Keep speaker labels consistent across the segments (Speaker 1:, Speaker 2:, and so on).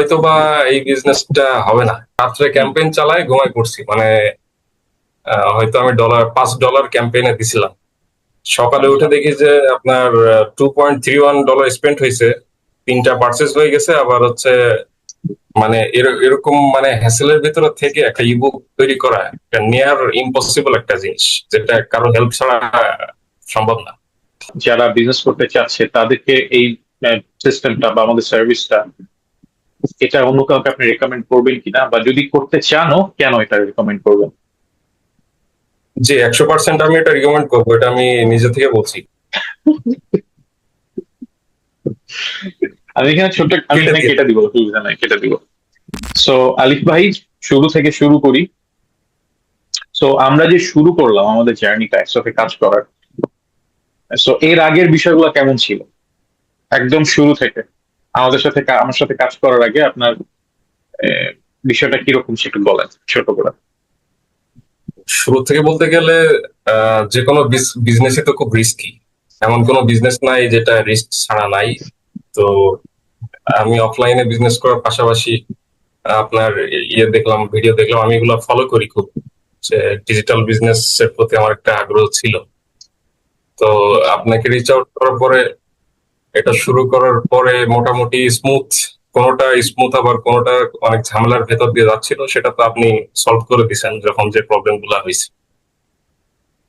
Speaker 1: হয়তো বা এই বিজনেসটা হবে না। রাত্রে ক্যাম্পেইন চালায় ঘুমাই পড়ছি। মানে হয়তো আমি ডলার পাঁচ ডলার ক্যাম্পেইনে দিছিলাম। সকালে উঠে দেখি যে আপনার two point three one dollar spend হয়েছে তিনটা পার্সেস হয়ে গেছে, আবার হচ্ছে মানে এর- এরকম মানে হ্যাসেলের ভিতরে থেকে একটা ইবুক তৈরি করা, একটা নিয়ার ইম্পসিবল একটা জিনিস, যেটা কারও হেল্প ছাড়া সম্ভব না।
Speaker 2: যারা বিজনেস করতে চাচ্ছে, তাদেরকে এই সিস্টেমটা বা আমাদের সার্ভিসটা এটা অন্য কাউকে আপনি রেকমেন্ড করবেন কিনা বা যদি করতে চানও কেন এটা রেকমেন্ড করবেন?
Speaker 1: যে একশো পার্সেন্ট আমি এটা রিকমেন্ড করব এটা আমি নিজে থেকে বলছি।
Speaker 2: আমি এখানে ছোট্ট আমি এখানে। কেটে দিব অসুবিধা নাই কেটে দিব। সো আলিফ ভাই শুরু থেকে শুরু করি। সো আমরা যে শুরু করলাম আমাদের জার্নিটা একসাথে কাজ করার। সো এর আগের বিষয়গুলো কেমন ছিল? একদম শুরু থেকে। আমাদের সাথে আমার সাথে কাজ করার আগে আপনার বিষয়টা কীরকম সেটা বলেন, ছোট করে।
Speaker 1: শুরু থেকে বলতে গেলে যে কোনো বিজনেসই তো খুব রিস্কি এমন কোনো বিজনেস নাই যেটা রিস্ক ছাড়া নাই। তো আমি অফলাইনে বিজনেস করার পাশাপাশি, আপনার ইয়ে দেখলাম ভিডিও দেখলাম, আমি এগুলো ফলো করি খুব। যে ডিজিটাল বিজনেস এর প্রতি আমার একটা আগ্রহ ছিল। তো আপনাকে রিচ আউট করার পরে এটা শুরু করার পরে মোটামুটি স্মুথ কোনোটা স্মুথ আবার কোনোটা অনেক ঝামেলার ভেতর দিয়ে যাচ্ছিল, সেটা তো আপনি সলভ করে দিছেন যখন যে প্রবলেমগুলা হয়েছে।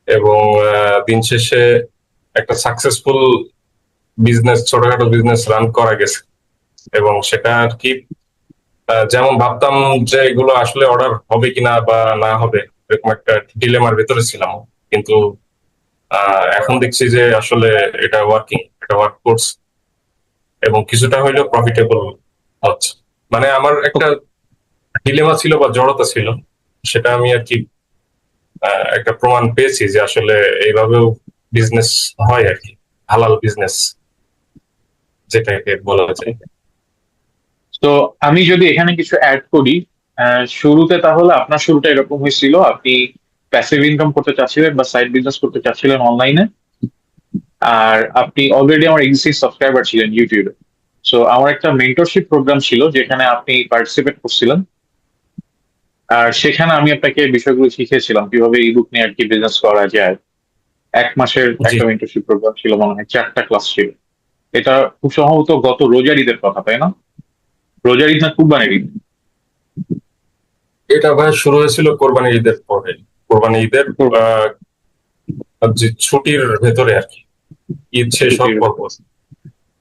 Speaker 1: এবং দিন শেষে একটা সাকসেসফুল বিজনেস ছোটখাটো বিজনেস রান করা গেছে। এবং সেটা আর কি যেমন ভাবতাম যে এগুলো আসলে অর্ডার হবে কিনা বা না হবে, এরকম একটা ডিলেমার ভেতরে ছিলাম। কিন্তু এখন দেখছি যে আসলে এটা ওয়ার্কিং এটা ওয়ার্ক করছে। এবং কিছুটা হইলেও প্রফিটেবল হচ্ছে। মানে আমার একটা ডিলেমা ছিল বা জড়তা ছিল সেটা আমি আর কি একটা প্রমাণ পেয়েছি যে আসলে এইভাবেও বিজনেস হয় আর কি। হালাল বিজনেস যেটাকে বলা যায়।
Speaker 2: তো আমি যদি এখানে কিছু অ্যাড করি শুরুতে তাহলে আপনার শুরুটা এরকম হয়েছিল। আপনি প্যাসিভ ইনকাম করতে চাচ্ছিলেন বা সাইড বিজনেস করতে চাচ্ছিলেন অনলাইনে আর আপনি অলরেডি আমার এক্সিস্টিং সাবস্ক্রাইবার ছিলেন ইউটিউবে সো আমার একটা মেন্টরশিপ প্রোগ্রাম ছিল যেখানে আপনি পার্টিসিপেট করছিলেন। আর সেখানে আমি আপনাকে বিষয়গুলো শিখেছিলাম কীভাবে ইবুক নিয়ে আর কি বিজনেস করা যায়। এক মাসের একটা মেন্টরশিপ প্রোগ্রাম ছিল মনে হয় চারটা ক্লাস ছিল। এটা খুব সম্ভবত গত রোজার ঈদের কথা তাই না? রোজার ঈদ না কুরবানির ঈদ?
Speaker 1: এটা ভাই শুরু হয়েছিল কোরবানি ঈদের পরে। কোরবানি। ঈদের ছুটির ভেতরে আর কি। ঈদ শেষ হওয়ার পর পর।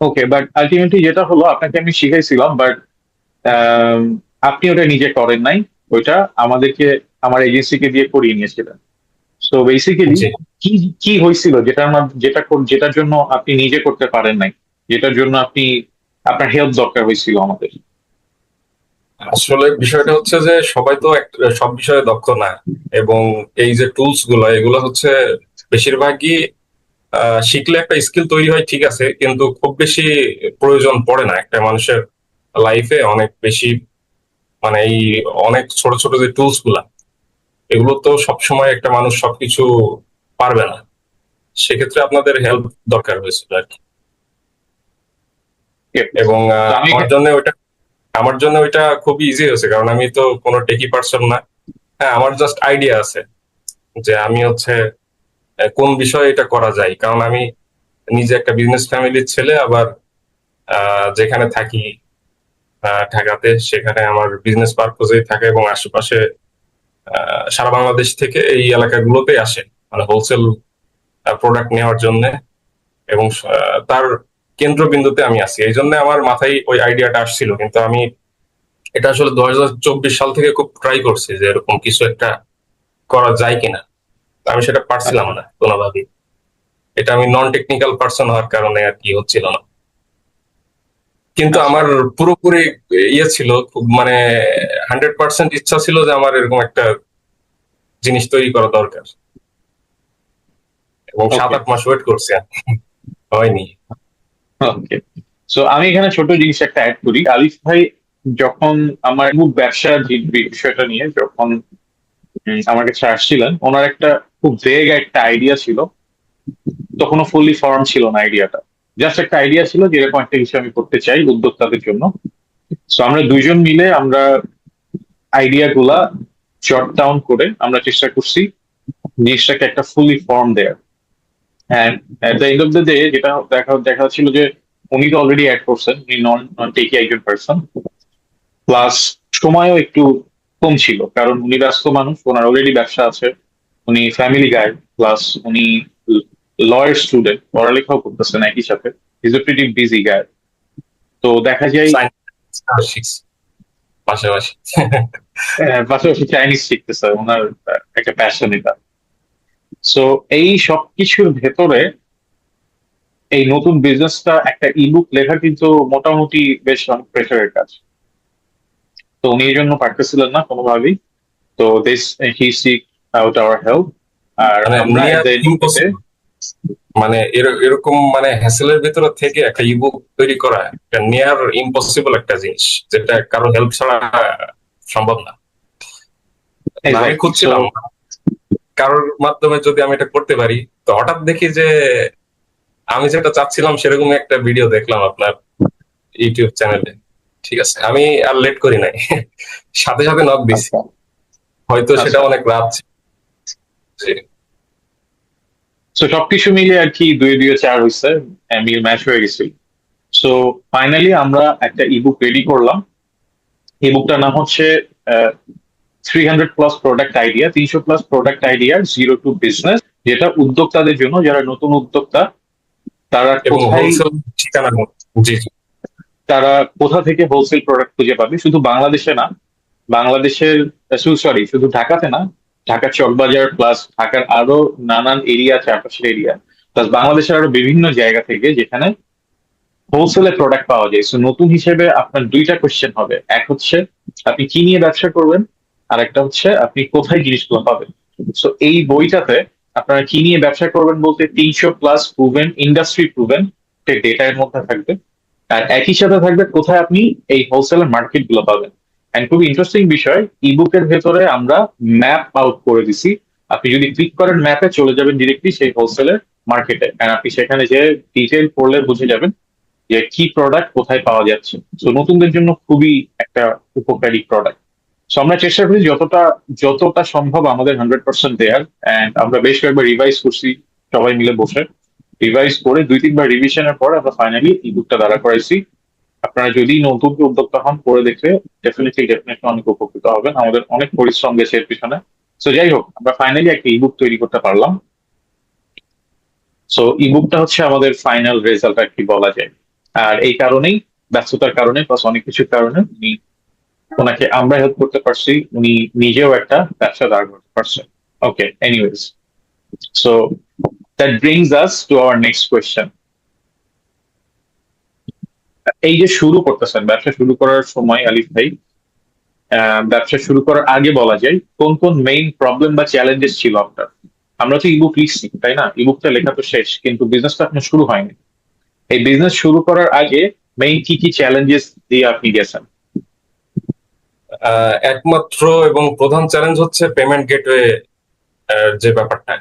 Speaker 2: ওকে বাট আলটিমেটলি যেটা হলো আপনাকে আমি শিখাইছিলাম বাট আপনি ওটা নিজে করেন নাই। ওইটা আমাদেরকে আমার এজেন্সিকে দিয়ে করিয়ে নিয়েছিলেন। সো বেসিক্যালি কি কি হয়েছিল যেটার মাধ্যমে যেটা যেটার জন্য আপনি নিজে করতে পারেন নাই? যেটার জন্য আপনি আপনার হেল্প দরকার হয়েছিল আমাদের?
Speaker 1: আসলে বিষয়টা হচ্ছে যে সবাই তো এক- সব বিষয়ে দক্ষ না। এবং এই যে টুলসগুলো এগুলো হচ্ছে বেশিরভাগই শিখলে একটা স্কিল তৈরি হয় ঠিক আছে কিন্তু খুব বেশি প্রয়োজন পড়ে না। একটা মানুষের লাইফে অনেক বেশি মানে এই অনেক ছোট ছোট যে টুলসগুলা এগুলো তো সবসময় একটা মানুষ সবকিছু পারবে না। সেক্ষেত্রে আপনাদের হেল্প দরকার হয়েছিল আর কি। এবং আমার জন্য ওইটা আমার জন্য ওইটা খুবই ইজি হয়েছে কারণ আমি তো কোনো টেকি পার্সন না। হ্যাঁ আমার জাস্ট আইডিয়া আছে যে আমি হচ্ছে কোন বিষয়ে এটা করা যায়? কারণ আমি নিজে একটা বিজনেস ফ্যামিলির ছেলে, আবার যেখানে থাকি ঢাকাতে, সেখানে আমার বিজনেস পারপোজেই থাকে এবং আশেপাশে সারা বাংলাদেশ থেকে এই এলাকাগুলোতে আসে মানে হোলসেল প্রোডাক্ট নেওয়ার জন্য এবং তার কেন্দ্রবিন্দুতে আমি আছি। এই জন্য আমার মাথায় ওই আইডিয়াটা আসছিল, কিন্তু আমি এটা আসলে দু হাজার চব্বিশ সাল থেকে খুব ট্রাই করছি যে এরকম কিছু একটা করা যায় কিনা। আমি সেটা পারছিলাম না কোনোভাবেই। এটা আমি নন টেকনিক্যাল পার্সন হওয়ার কারণে আর কি হচ্ছিল না। কিন্তু আমার পুরোপুরি ইয়ে ছিল খুব মানে হান্ড্রেড পার্সেন্ট ইচ্ছা ছিল যে আমার এরকম একটা জিনিস তৈরি করা দরকার। এবং. সাত আট মাস ওয়েট করছি। হয়নি।
Speaker 2: সো আমি এখানে ছোট জিনিস একটা অ্যাড করি। আলিফ ভাই যখন আমার খুব ব্যবসা বিষয়টা নিয়ে যখন আমার কাছে আসছিলেন ওনার একটা খুব ভেগ একটা আইডিয়া ছিল। তখনও ফুললি ফর্ম ছিল না আইডিয়াটা জাস্ট একটা আইডিয়া ছিল যে এরকম একটা কিছু আমি করতে চাই উদ্যোক্তাদের জন্য। সো আমরা দুইজন মিলে আমরা আইডিয়া গুলা জট ডাউন করে আমরা চেষ্টা করছি জিনিসটাকে একটা fully form there. And at the end of the day যেটা দেখা দেখা যাচ্ছিল যে উনি তো অলরেডি অ্যাড করছেন, উনি নন টেকি একজন পার্সন প্লাস সময়ও একটু কম ছিল, কারণ উনি ব্যস্ত মানুষ, ওনার অলরেডি ব্যবসা আছে। উনি ফ্যামিলি গাইড প্লাস উনি লয়ার স্টুডেন্ট পড়ালেখাও করতেছেন একই সাথে। Is a pretty busy guide তো দেখা যায়
Speaker 1: পাশাপাশি।
Speaker 2: পাশাপাশি চাইনিজ শিখতেছে ওনার একটা প্যাশন এটা। সো এই সবকিছুর ভেতরে এই নতুন বিজনেসটা একটা ইবুক লেখা কিন্তু মোটামুটি বেশ অনেক প্রেশারের কাজ। তো উনি এই জন্য পারতেছিলেন না কোনোভাবেই। তো this he seek out our help আর
Speaker 1: মানে
Speaker 2: আমরা।
Speaker 1: মানে এর- এরকম মানে হ্যাসেলের ভিতরে থেকে একটা ইবুক তৈরি করা একটা নিয়ার ইম্পসিবল একটা জিনিস যেটা কারও হেল্প ছাড়া সম্ভব না না, আমি খুঁজছিলাম কারোর মাধ্যমে যদি আমি এটা করতে পারি তো হঠাৎ দেখি যে আমি যেটা চাচ্ছিলাম সেরকম একটা ভিডিও দেখলাম আপনার ইউটিউব চ্যানেলে ঠিক আছে আমি আর লেট করি নাই সাথে সাথে নক দিছি
Speaker 2: আচ্ছা।
Speaker 1: হয়তো সেটা
Speaker 2: আচ্ছা।
Speaker 1: অনেক রাত ছিল। জি।
Speaker 2: সো সবকিছু মিলে আর কি দুই দুই চার হয়েছে মিল ম্যাচ হয়ে গেছিল সো ফাইনালি আমরা একটা ইবুক রেডি করলাম। ইবুকটার নাম হচ্ছে three hundred plus product idea তিনশো plus product idea zero to business যেটা উদ্যোক্তাদের জন্য যারা নতুন উদ্যোক্তা তারা তারা কোথা থেকে হোলসেল প্রোডাক্ট খুঁজে পাবে? শুধু বাংলাদেশে না বাংলাদেশের সরি শুধু ঢাকাতে না ঢাকার চকবাজার প্লাস ঢাকার আরও নানান এরিয়া চারপাশের এরিয়া প্লাস বাংলাদেশের আরও বিভিন্ন জায়গা থেকে যেখানে হোলসেলে প্রোডাক্ট পাওয়া যায়। সো নতুন হিসেবে আপনার দুইটা কোশ্চেন হবে। এক হচ্ছে, আপনি কি নিয়ে ব্যবসা করবেন? আর একটা হচ্ছে, আপনি কোথায় জিনিসগুলো পাবেন? সো এই বইটাতে আপনারা কি নিয়ে ব্যবসা করবেন বলতে তিনশো plus proven industry proven data এর মধ্যে থাকবে। আর একই সাথে থাকবে কোথায় আপনি এই হোলসেলের মার্কেটগুলো পাবেন। এন্ড খুব ইন্টারেস্টিং বিষয় ইবুকের ভেতরে আমরা ম্যাপ আউট করে দিছি। আপনি যদি ক্লিক করেন ম্যাপে চলে যাবেন ডিরেক্টলি সেই হোলসেলের মার্কেটে আপনি সেখানে যে ডিটেল পড়লে বুঝে যাবেন যে কি প্রোডাক্ট কোথায় পাওয়া যাচ্ছে। তো নতুনদের জন্য খুবই একটা উপকারী প্রোডাক্ট সো আমরা চেষ্টা করি যতটা যতটা সম্ভব আমাদের হান্ড্রেড পার্সেন্ট দেয়ার। অ্যান্ড আমরা বেশ কয়েকবার রিভাইজ করছি সবাই মিলে বসে। রিভাইজ করে দুই তিনবার রিভিশনের পর আমরা ফাইনালি ইবুকটা দাঁড়া করাইছি। আপনারা যদি নতুন উদ্যোক্তা হন, করে দেখলে ডেফিনেটলি ডেফিনেটলি অনেক উপকৃত হবেন। আমাদের অনেক পরিশ্রম গেছে এর পিছনে। সো যাই হোক, আমরা ফাইনালি একটা ইবুক তৈরি করতে পারলাম। সো ইবুকটা হচ্ছে আমাদের ফাইনাল রেজাল্ট আর কি বলা যায়। আর এই কারণেই, ব্যস্ততার কারণে প্লাস অনেক কিছুর কারণে উনি ওনাকে আমরা হেল্প করতে পারছি। উনি নিজেও একটা ব্যবসা দাঁড় করতে পারছেন। Okay anyways so that brings us to our next question এই যে শুরু করতেছেন, ব্যবসা শুরু করার সময় আলিফ ভাই ব্যবসা শুরু করার আগে বলা যায় কোন কোন মেইন প্রবলেম বা চ্যালেঞ্জেস ছিল আপনার? আমরা তো ইবুক লিখছি, তাই না? ইবুকটা লেখা তো শেষ, কিন্তু বিজনেসটা এখনও শুরু হয়নি। এই বিজনেস শুরু করার আগে মেইন কি কি চ্যালেঞ্জেস দিয়ে আপনি গেছেন?
Speaker 1: একমাত্র এবং প্রধান চ্যালেঞ্জ হচ্ছে পেমেন্ট গেটওয়ে যে ব্যাপারটা।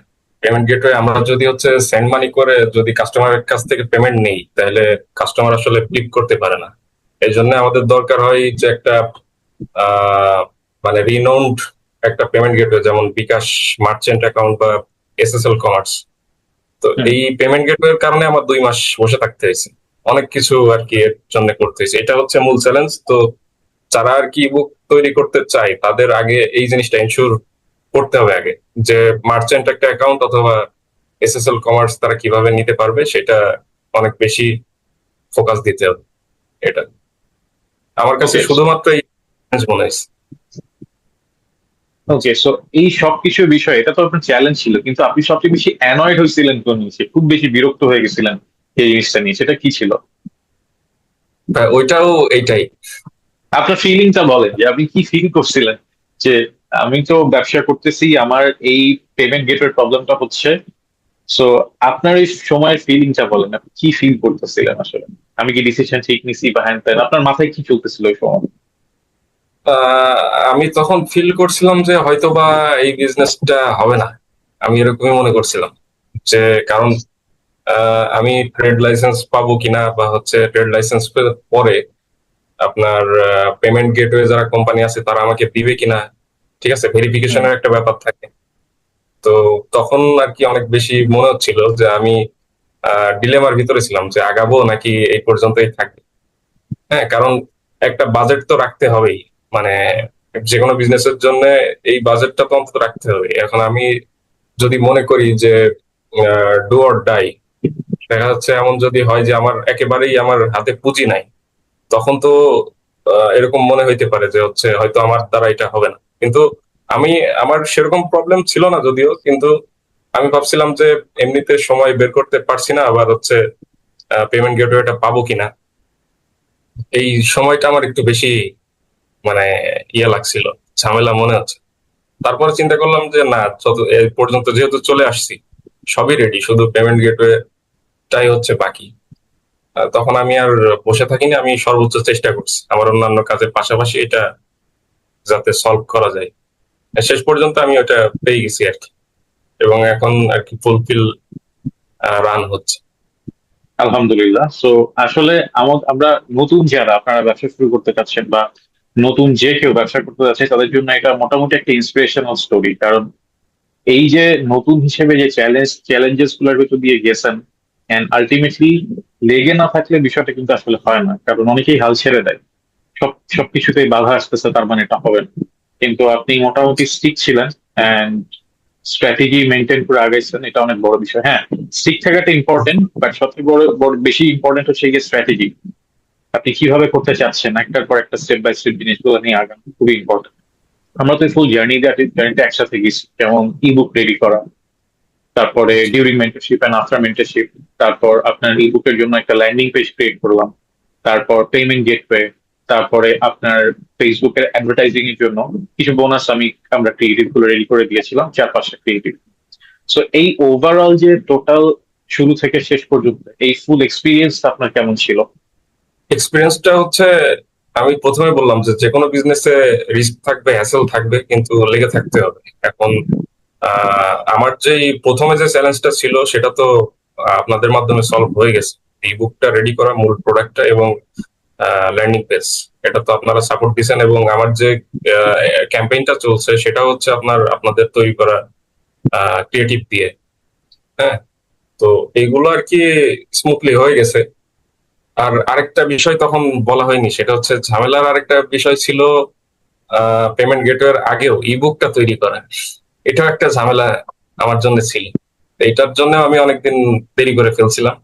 Speaker 1: পেমেন্ট গেটওয়ে আমরা যদি হচ্ছে সেন্ড মানি করে যদি কাস্টমারের কাছ থেকে পেমেন্ট নেই তাহলে কাস্টমার আসলে ক্লিক করতে পারে না। এই জন্য আমাদের দরকার হয় যে একটা মানে রিনাউন্ড একটা পেমেন্ট গেটওয়ে যেমন বিকাশ মার্চেন্ট অ্যাকাউন্ট বা এসএসএল কমার্স। তো এই পেমেন্ট গেটওয়ের কারণে আমার দুই মাস বসে থাকতে হয়েছে। অনেক কিছু আর কি এর জন্য করতে হয়েছে। এটা হচ্ছে মূল চ্যালেঞ্জ তো যারা আর কি বুক তৈরি করতে চায় তাদের আগে এই জিনিসটা ইনশিওর করতে হবে আগে যে মার্চেন্ট একটা অ্যাকাউন্ট অথবা এসএসএল কমার্স তারা কীভাবে নিতে পারবে সেটা অনেক বেশি ফোকাস দিতে হবে এটা। আমার কাছে শুধুমাত্র এই মনে হয়েছে।
Speaker 2: ওকে সো এই সবকিছু বিষয় এটা তো আপনার চ্যালেঞ্জ ছিল কিন্তু আপনি সবচেয়ে বেশি অ্যানয়েড হয়েছিলেন কোন জিনিসে খুব বেশি বিরক্ত হয়ে গেছিলেন এই জিনিসটা নিয়ে সেটা কি ছিল?
Speaker 1: ওইটাও এইটাই।
Speaker 2: আপনার ফিলিংটা বলেন যে আপনি কি ফিল করছিলেন? যে আমি তো ব্যবসা করতেছি, আমার এই পেমেন্ট গেটের প্রবলেমটা হচ্ছে। সো আপনার এই সময়ের ফিলিংটা বলেন, আপনি কি ফিল করতেছিলেন আসলে? আমি কি ডিসিশন ঠিক নিছি বা হ্যান আপনার মাথায় কি চলতেছিল ওই সময়?
Speaker 1: আমি তখন ফিল করছিলাম যে হয়তোবা এই বিজনেসটা হবে না। আমি এরকমই মনে করছিলাম যে কারণ আমি ট্রেড লাইসেন্স পাবো কিনা বা হচ্ছে ট্রেড লাইসেন্স পরে আপনার পেমেন্ট গেটওয়ে যারা কোম্পানি আছে তারা আমাকে দিবে কিনা ঠিক আছে ভেরিফিকেশনের একটা ব্যাপার থাকে। তো তখন আর কি অনেক বেশি মনে হচ্ছিল যে আমি ডিলেমার ভিতরে ছিলাম যে আগাবো নাকি এই পর্যন্তই থাকবে। হ্যাঁ কারণ একটা বাজেট তো রাখতে হবেই। মানে যে কোনো বিজনেসের জন্য এই বাজেটটা তো অন্তত রাখতে হবে। এখন আমি যদি মনে করি যে ডু অর ডাই দেখা যাচ্ছে এমন যদি হয় যে আমার একেবারেই আমার হাতে পুঁজি নাই তখন তো এরকম মনে হইতে পারে যে হচ্ছে হয়তো আমার দ্বারা এটা হবে না। কিন্তু আমি, আমার সেরকম প্রবলেম ছিল না যদিও, কিন্তু আমি ভাবছিলাম যে এমনিতে সময় বের করতে পারছি না, আবার হচ্ছে পেমেন্ট গেটওয়েটা পাবো কিনা। এই সময়টা আমার একটু বেশি মানে ইয়ে লাগছিল, ঝামেলা মনে হচ্ছে। তারপরে চিন্তা করলাম যে না, যত, এই পর্যন্ত যেহেতু চলে আসছি, সবই রেডি শুধু পেমেন্ট গেটওয়েটাই হচ্ছে বাকি। তখন আমি আর বসে থাকিনি, আমি সর্বোচ্চ চেষ্টা করছি। আমার অন্যান্য কাজের পাশাপাশি এটা যাতে সলভ করা যায়। শেষ পর্যন্ত আমি ওটা পেয়ে গেছি আর কি। এবং এখন আর কি ফুলফিল রান হচ্ছে।
Speaker 2: আলহামদুলিল্লাহ। সো আসলে আমা- আমরা নতুন যারা আপনারা ব্যবসা শুরু করতে চাচ্ছেন বা নতুন যে কেউ ব্যবসা করতে যাচ্ছে, তাদের জন্য এটা মোটামুটি একটা ইন্সপিরেশনাল স্টোরি কারণ এই যে নতুন হিসেবে যে চ্যালেঞ্জ চ্যালেঞ্জেসগুলোর ভিতর দিয়ে গেছেন এন্ড আলটিমেটলি লেগে না থাকলে বিষয়টা কিন্তু আসলে হয় না। কারণ অনেকেই হাল ছেড়ে দেয়। সব, সবকিছুতেই বাধা আসতেছে, তার মানে এটা হবে কিন্তু আপনি মোটামুটি স্টিক ছিলেন এন্ড স্ট্র্যাটেজি মেনটেন করে আগাইছেন, এটা অনেক বড় বিষয়। হ্যাঁ স্টিক থাকাটা ইম্পর্টেন্ট বাট সবচেয়ে বড় বেশি ইম্পর্টেন্ট হচ্ছে গিয়ে স্ট্র্যাটেজি আপনি কীভাবে করতে চাচ্ছেন, একটার পর একটা স্টেপ বাই স্টেপ জিনিসগুলো নিয়ে আগান, খুবই ইম্পর্টেন্ট আমরা তো ফুল জার্নি জার্নিটা একসাথে গেছি, যেমন ইবুক রেডি করা, তারপরে during mentorship and after mentorship তারপর আপনার ইবুকের জন্য একটা ল্যান্ডিং পেজ ক্রিয়েট করলাম, তারপর পেমেন্ট গেটওয়ে তারপরে আপনার ফেসবুকের অ্যাডভার্টাইজিং এর জন্য কিছু বোনাস আমি আমরা ক্রিয়েটিভগুলো রেডি করে দিয়েছিলাম চার পাঁচটা ক্রিয়েটিভ সো এই ওভারঅল যে টোটাল শুরু থেকে শেষ পর্যন্ত, এই ফুল এক্সপিরিয়েন্স আপনার কেমন ছিল?
Speaker 1: এক্সপিরিয়েন্সটা হচ্ছে, আমি প্রথমে বললাম যে যে কোনো বিজনেসে রিস্ক থাকবে হ্যাসেল থাকবে, কিন্তু লেগে থাকতে হবে। এখন আমার যে প্রথমে যে চ্যালেঞ্জটা ছিল, সেটা তো আপনাদের মাধ্যমে সলভ হয়ে গেছে। এই বুকটা রেডি করা মূল প্রোডাক্টটা এবং ল্যান্ডিং পেজ এটা তো আপনারা সাপোর্ট দিচ্ছেন এবং আমার যে ক্যাম্পেইনটা চলছে সেটা হচ্ছে আপনার, আপনাদের তৈরি করা ক্রিয়েটিভ দিয়ে। হ্যাঁ? তো এইগুলো আর কি স্মুথলি হয়ে গেছে। আর আরেকটা বিষয় তখন বলা হয়নি, সেটা হচ্ছে ঝামেলার আরেকটা বিষয় ছিল পেমেন্ট গেটওয়ের আগেও ইবুকটা তৈরি করা। এটাও একটা ঝামেলা আমার জন্য ছিল। এটার জন্য আমি অনেকদিন দেরি করে ফেলছিলাম।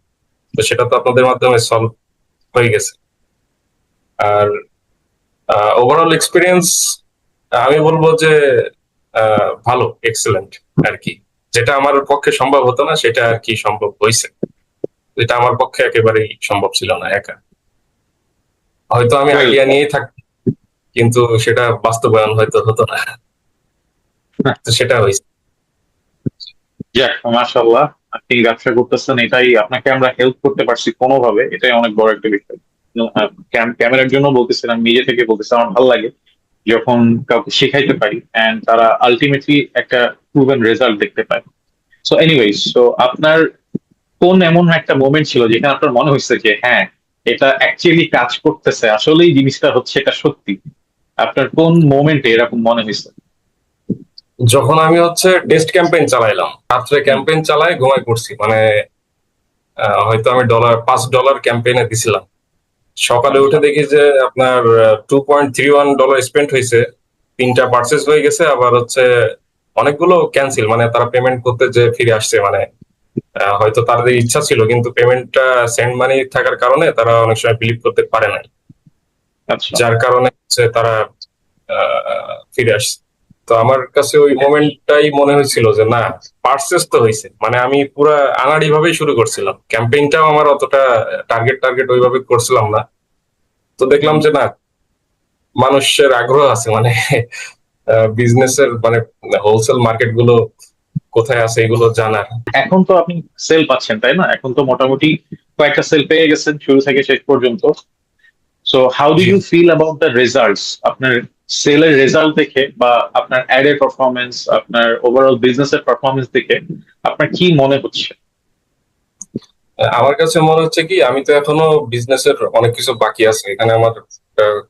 Speaker 1: তো সেটা তো আপনাদের মাধ্যমে সলভ হয়ে গেছে। আর ওভারঅল এক্সপিরিয়েন্স আমি বলব যে ভালো এক্সেলেন্ট আর কি। যেটা আমার পক্ষে সম্ভব হতো না সেটা আর কি সম্ভব হয়েছে এটা আমার পক্ষে একেবারেই সম্ভব ছিল না একা। হয়তো আমি আইডিয়া নিয়েই থাকতাম কিন্তু সেটা বাস্তবায়ন হয়তো হতো না। তো সেটা হয়েছে
Speaker 2: যাক মাশাল্লাহ আপনি ব্যবসা করতেছেন এটাই আপনাকে আমরা হেল্প করতে পারছি কোনোভাবে এটাই অনেক বড় একটা বিষয়। ক্যামেরার জন্য বলতেছিলাম, নিজে থেকে বলতেছি, আমার ভালো লাগে যখন কাউকে শেখাইতে পারি এন্ড তারা আলটিমেটলি একটা প্রুভেন রেজাল্ট দেখতে পায়। সো এনিওয়েজ সো আপনার কোন এমন একটা মোমেন্ট ছিল যেখানে আপনার মনে হয়েছে যে হ্যাঁ এটা অ্যাকচুয়ালি কাজ করতেছে, আসলেই জিনিসটা হচ্ছে এটা সত্যি? আপনার কোন মোমেন্টে এরকম মনে হয়েছে?
Speaker 1: যখন আমি হচ্ছে টেস্ট ক্যাম্পেইন চালাইলাম, রাত্রে ক্যাম্পেইন চালাই ঘুমাই পড়ছি মানে হয়তো আমি ডলার পাঁচ ডলার ক্যাম্পেইনে দিছিলাম। সকালে উঠে দেখি যে আপনার two point three one dollar spend হয়েছে তিনটা পার্সেস হয়ে গেছে আবার হচ্ছে অনেকগুলো ক্যান্সেল মানে তারা পেমেন্ট করতে যে ফিরে আসছে মানে হয়তো তাদের ইচ্ছা ছিল কিন্তু পেমেন্টটা সেন্ড মানি থাকার কারণে তারা অনেক সময় বিলিভ করতে পারে নাই।
Speaker 2: আচ্ছা।
Speaker 1: যার কারণে হচ্ছে তারা ফিরে আসছে। তো আমার কাছে ওই মোমেন্টটাই মনে হয়েছিল যে না পার্সেস তো হয়েছে। মানে আমি পুরা আনাড়ি ভাবেই শুরু করছিলাম। ক্যাম্পেইনটাও আমার অতটা টার্গেট টার্গেট ওইভাবে করছিলাম না। তো দেখলাম যে না, মানুষের আগ্রহ আছে। মানে বিজনেসের মানে হোলসেল মার্কেটগুলো কোথায় আছে এগুলো জানার।
Speaker 2: এখন তো আপনি সেল পাচ্ছেন, তাই না? এখন তো মোটামুটি কয়েকটা সেল পেয়ে গেছেন, শুরু থেকে শেষ পর্যন্ত। So how do you feel about the results আপনার সেলের রেজাল্ট দেখে বা আপনার অ্যাড এর পারফরমেন্স আপনার ওভারঅল বিজনেসের পারফরমেন্স দেখে আপনার কি মনে হচ্ছে?
Speaker 1: আমার কাছে মনে হচ্ছে কি আমি তো এখনও বিজনেসের অনেক কিছু বাকি আছে। এখানে আমার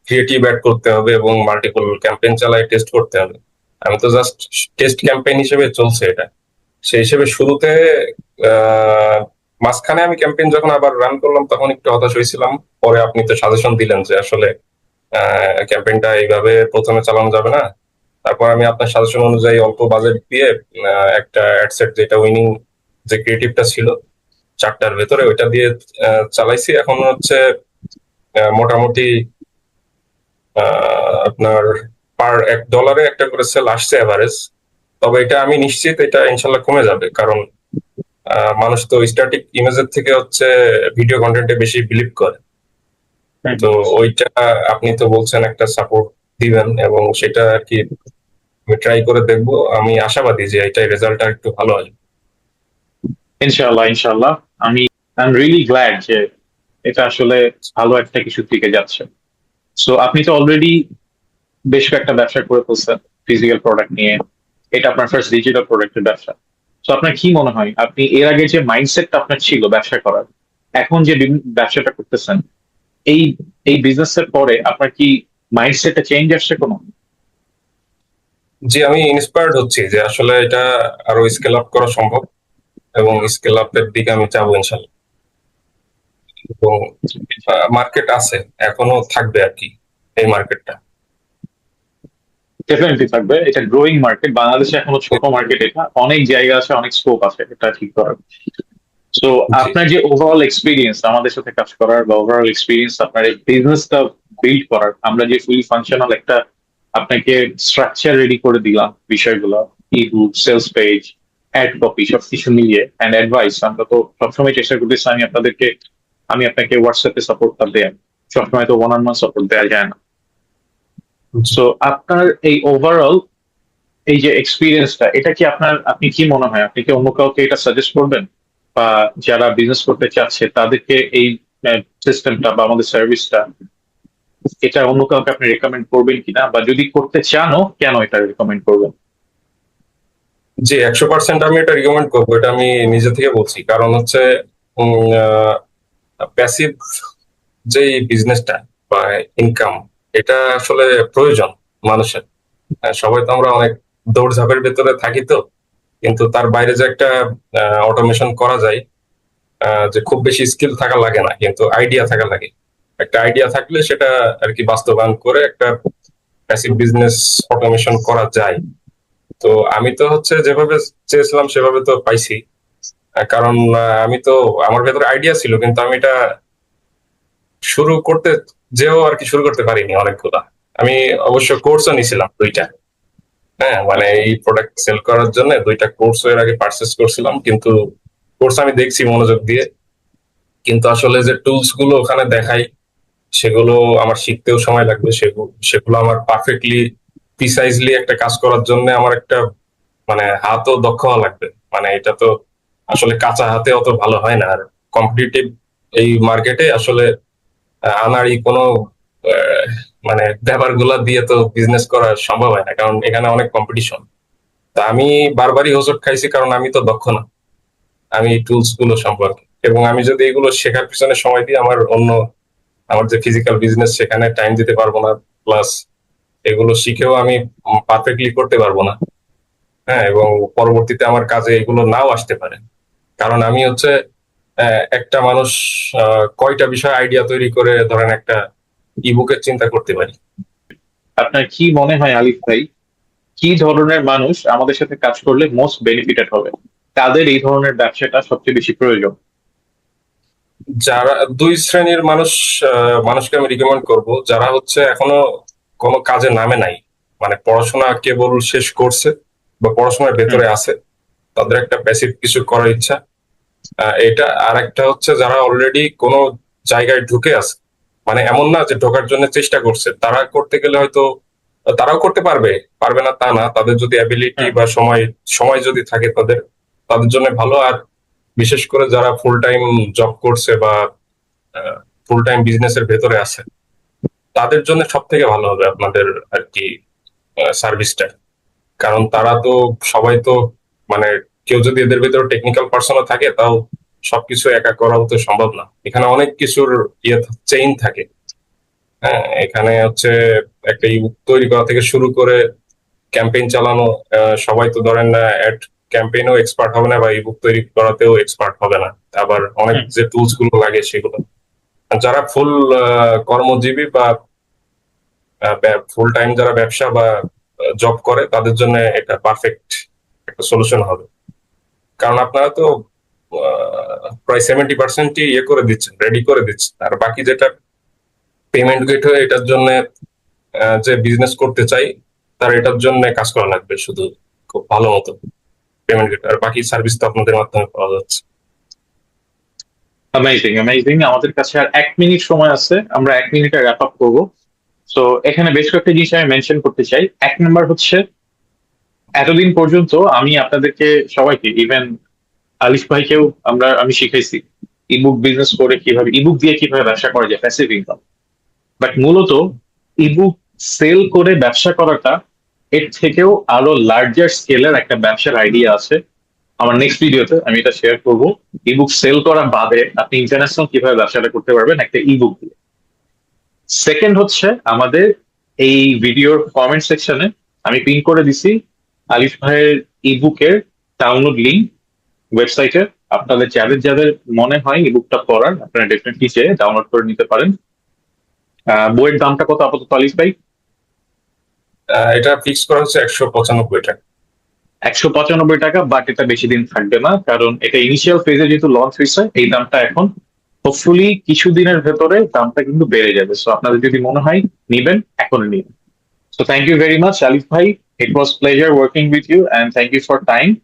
Speaker 1: ক্রিয়েটিভ অ্যাড করতে হবে এবং মাল্টিপল ক্যাম্পেইন চালায় টেস্ট করতে হবে। আমি তো জাস্ট টেস্ট ক্যাম্পেইন হিসেবে চলছে এটা। সেই হিসেবে শুরুতে মাঝখানে আমি ক্যাম্পেইন যখন আবার রান করলাম, তখন একটু হতাশ হয়েছিলাম। পরে আপনি তো সাজেশন দিলেন যে আসলে ক্যাম্পেইনটা এইভাবে প্রথমে চালানো যাবে না। তারপর আমি আপনার সাজেশন অনুযায়ী অল্প বাজেট দিয়ে একটা অ্যাডসেট যেটা উইনিং যে ক্রিয়েটিভটা ছিল, চারটার ভেতরে ওইটা দিয়ে চালাইছি। এখন হচ্ছে মোটামুটি আপনার পার এক ডলারে একটা করে সেল আসছে এভারেজ তবে এটা আমি নিশ্চিত এটা ইনশাল্লাহ কমে যাবে। কারণ মানুষ তো স্ট্যাটিক ইমেজের থেকে হচ্ছে ভিডিও কন্টেন্টে বেশি বিলিভ করে। তো ওইটা আপনি তো বলছেন একটা সাপোর্ট দিবেন এবং সেটা আর কি আমি ট্রাই করে দেখব। আমি আশাবাদী যে এটাই রেজাল্টটা একটু ভালো আসবে।
Speaker 2: ইনশাআল্লাহ ইনশাআল্লাহ। আমি আই এম রিয়েলি গ্ল্যাড যে এটা আসলে ভালো একটা কিছুর দিকে যাচ্ছে। সো আপনি তো অলরেডি বেশ কয়েকটা ব্যবসা করে ফেলছেন ফিজিক্যাল প্রোডাক্ট নিয়ে। এটা আপনার ফার্স্ট ডিজিটাল প্রোডাক্টের ব্যবসা। তো আপনার কি মনে হয়? আপনি এর আগে যে মাইন্ডসেটটা আপনার ছিল ব্যবসা করার, এখন যে ব্যবসাটা করতেছেন, এই এই বিজনেসের পরে আপনার কি মাইন্ডসেটটা চেঞ্জ আসছে কোনো?
Speaker 1: জি, আমি ইন্সপায়ার্ড হচ্ছি যে আসলে এটা আরও স্কেল আপ করা সম্ভব এবং স্কেল আপের দিকে আমি যাব ইনশাল্লাহ। এবং মার্কেট আছে, এখনও থাকবে আর কি এই মার্কেটটা
Speaker 2: ডেফিনেটলি থাকবে। এটা গ্রোয়িং মার্কেট বাংলাদেশে এখনও ছোট মার্কেট এটা। অনেক জায়গা আছে অনেক স্কোপ আছে এটা ঠিক করার তো আপনার যে ওভারঅল এক্সপিরিয়েন্স আমাদের সাথে কাজ করার বা ওভারঅল এক্সপিরিয়েন্স আপনার এই বিজনেসটা বিল্ড করার আমরা যে ফুলি ফাংশনাল একটা আপনাকে স্ট্রাকচার রেডি করে দিলাম বিষয়গুলো ebook sales page ad copy সবকিছু মিলিয়ে অ্যান্ড অ্যাডভাইস আমরা তো সবসময় চেষ্টা করতেছি আমি আপনাদেরকে আমি আপনাকে হোয়াটসঅ্যাপে সাপোর্টটা দেয় সবসময় তো ওয়ান অন ওয়ান সাপোর্ট দেওয়া যায় না। সো আপনার এই ওভারঅল এই যে এক্সপিরিয়েন্সটা এটা কি আপনার, আপনি কি মনে হয়? আপনি কি অন্য কাউকে এটা সাজেস্ট করবেন? বা যারা বিজনেস করতে চাচ্ছে, তাদেরকে এই সিস্টেমটা বা আমাদের সার্ভিসটা এটা অন্য কাউকে আপনি রেকমেন্ড করবেন কিনা? বা যদি করতে চানও, কেন এটা রেকমেন্ড করবেন?
Speaker 1: জি, একশো পার্সেন্ট আমি এটা রিকমেন্ড করব। এটা আমি নিজে থেকে বলছি। কারণ হচ্ছে প্যাসিভ যে বিজনেসটা বা ইনকাম এটা আসলে প্রয়োজন মানুষের। সবাই তো আমরা অনেক দৌড়ঝাঁপের ভেতরে থাকি তো, কিন্তু তার বাইরে যে একটা অটোমেশন করা যায় যে খুব বেশি স্কিল থাকা লাগে না, কিন্তু আইডিয়া থাকা লাগে। একটা আইডিয়া থাকলে সেটা আর কি বাস্তবায়ন করে একটা প্যাসিভ বিজনেস অটোমেশন করা যায়। তো আমি তো হচ্ছে যেভাবে চেয়েছিলাম সেভাবে তো পাইছি। কারণ আমি তো, আমার ভেতরে আইডিয়া ছিল, কিন্তু আমি এটা শুরু করতে যেও আর কি শুরু করতে পারিনি অনেকগুলা। আমি অবশ্য কোর্সও নিছিলাম দুইটা। হ্যাঁ মানে এই প্রোডাক্ট সেল করার জন্য দুইটা কোর্স এর আগে পারচেস করছিলাম, কিন্তু কোর্স আমি দেখছি মনোযোগ দিয়ে। কিন্তু আসলে যে টুলসগুলো ওখানে দেখাই, সেগুলো আমার শিখতেও সময় লাগবে। সেগুলো আমার পারফেক্টলি প্রিসাইজলি একটা কাজ করার জন্য আমার একটা মানে হাতও দক্ষ হওয়া লাগবে। মানে এটা তো আসলে কাঁচা হাতে অত ভালো হয় না। আর কম্পিটিটিভ এই মার্কেটে আসলে আনাড়ি কোনো আহ, মানে ব্যাপারগুলা দিয়ে তো বিজনেস করা সম্ভব হয় না কারণ এখানে অনেক কম্পিটিশন তা আমি বারবারই হোঁচট খাইছি কারণ আমি তো দক্ষ না। আমি টুলসগুলো সম্পর্কে। এবং আমি যদি এগুলো শেখার পিছনে সময় দিই আমার অন্য আমার যে ফিজিক্যাল বিজনেস সেখানে টাইম দিতে পারব না। প্লাস এগুলো শিখেও আমি পারফেক্টলি করতে পারব না। হ্যাঁ এবং পরবর্তীতে আমার কাজে এগুলো নাও আসতে পারে। কারণ আমি হচ্ছে একটা মানুষ কয়টা বিষয় আইডিয়া তৈরি করে ধরেন একটা ইবুকের চিন্তা করতে পারি?
Speaker 2: আপনার কি মনে হয় আলিফ ভাই কি ধরনের মানুষ আমাদের সাথে কাজ করলে মোস্ট বেনিফিটেড হবে? তাদের এই ধরনের ব্যবসাটা সবচেয়ে বেশি প্রয়োজন?
Speaker 1: যারা দুই শ্রেণির মানুষ মানুষকে আমি রিকমেন্ড করব যারা হচ্ছে এখনও কোনো কাজে নামে নাই। মানে পড়াশোনা কেবল শেষ করছে বা পড়াশোনার ভেতরে আছে। তাদের একটা প্যাসিভ কিছু করার ইচ্ছা। এটা আর একটা হচ্ছে যারা অলরেডি কোনো জায়গায় ঢুকে আছে মানে এমন না যে ঢোকার জন্য চেষ্টা করছে তারা করতে গেলে হয়তো তারাও করতে পারবে পারবে না তা না তাদের যদি অ্যাবিলিটি বা সময় সময় যদি থাকে তাদের তাদের জন্য ভালো। আর বিশেষ করে যারা ফুল টাইম জব করছে বা ফুল টাইম বিজনেসের ভেতরে আছে তাদের জন্য সব থেকে ভালো হবে আপনাদের আর কি সার্ভিসটা কারণ তারা তো সবাই তো মানে কেউ যদি এদের ভেতরে টেকনিক্যাল পার্সনও থাকে তাও সবকিছু একা করাও তো সম্ভব না। এখানে অনেক কিছুর ইয়ে চেইন থাকে। হ্যাঁ এখানে হচ্ছে একটা তৈরি করা থেকে শুরু করে ক্যাম্পেইন চালানো সবাই তো ধরেন না অ্যাড ক্যাম্পেইনও এক্সপার্ট হবে না বা ইবুক তৈরি করাতেও এক্সপার্ট হবে না। আবার অনেক যে টুলসগুলো লাগে সেগুলো। যারা ফুল কর্মজীবী বা ফুল টাইম যারা ব্যবসা বা জব করে তাদের জন্য এটা পারফেক্ট একটা সলিউশন হবে। কারণ আপনারা তো প্রায় সেভেন্টি পার্সেন্টই ইয়ে করে দিচ্ছেন রেডি করে দিচ্ছেন। আর বাকি যেটা পেমেন্ট গেটওয়ে এটার জন্য যে বিজনেস করতে চাই, তার এটার জন্য কাজ করা লাগবে, শুধু খুব ভালো মতো পেমেন্ট গেট আর বাকি সার্ভিস তো আপনাদের মাধ্যমে পাওয়া যাচ্ছে।
Speaker 2: অ্যামেজিং অ্যামেজিং আমাদের কাছে আর এক মিনিট সময় আছে, আমরা এক মিনিটে র্যাপ আপ করব। তো এখানে বেশ কয়েকটা জিনিস আমি মেনশন করতে চাই। এক নাম্বার হচ্ছে এতদিন পর্যন্ত আমি আপনাদেরকে সবাইকে ইভেন আলিফ ভাইকেও আমরা, আমি শিখাইছি ইবুক বিজনেস করে কীভাবে ইবুক দিয়ে কীভাবে ব্যবসা করা যায় প্যাসিভ ইনকাম বাট মূলত ইবুক সেল করে ব্যবসা করাটা এর থেকেও আরও লার্জার স্কেলের একটা ব্যবসার আইডিয়া আছে। আমার নেক্সট ভিডিওতে আমি এটা শেয়ার করব। ইবুক সেল করা বাদে আপনি ইন্টারন্যাশনাল কীভাবে ব্যবসাটা করতে পারবেন একটা ইবুক দিয়ে। সেকেন্ড হচ্ছে আমাদের এই ভিডিওর কমেন্ট সেকশনে আমি পিন করে দিছি। আলিফ ভাইয়ের ইবুকের ডাউনলোড লিঙ্ক ওয়েবসাইটে আপনাদের যাদের যাদের মনে হয় ইবুকটা পড়ার আপনারা ডেফিনেটলি চেয়ে ডাউনলোড করে নিতে পারেন। বইয়ের দামটা কত আপাতত আলিফ ভাই?
Speaker 1: এটা ফিক্স করা হচ্ছে একশো পঁচানব্বই টাকা।
Speaker 2: একশো পঁচানব্বই টাকা বাট এটা বেশি দিন থাকবে না কারণ এটা ইনিশিয়াল ফেজে যেহেতু লঞ্চ হয়েছে এই দামটা এখন হোপফুলি কিছুদিনের ভেতরে দামটা কিন্তু বেড়ে যাবে। সো আপনাদের যদি মনে হয় নিবেন এখন নিন so thank you very much Alif ভাই। It was pleasure working with you and thank you for time.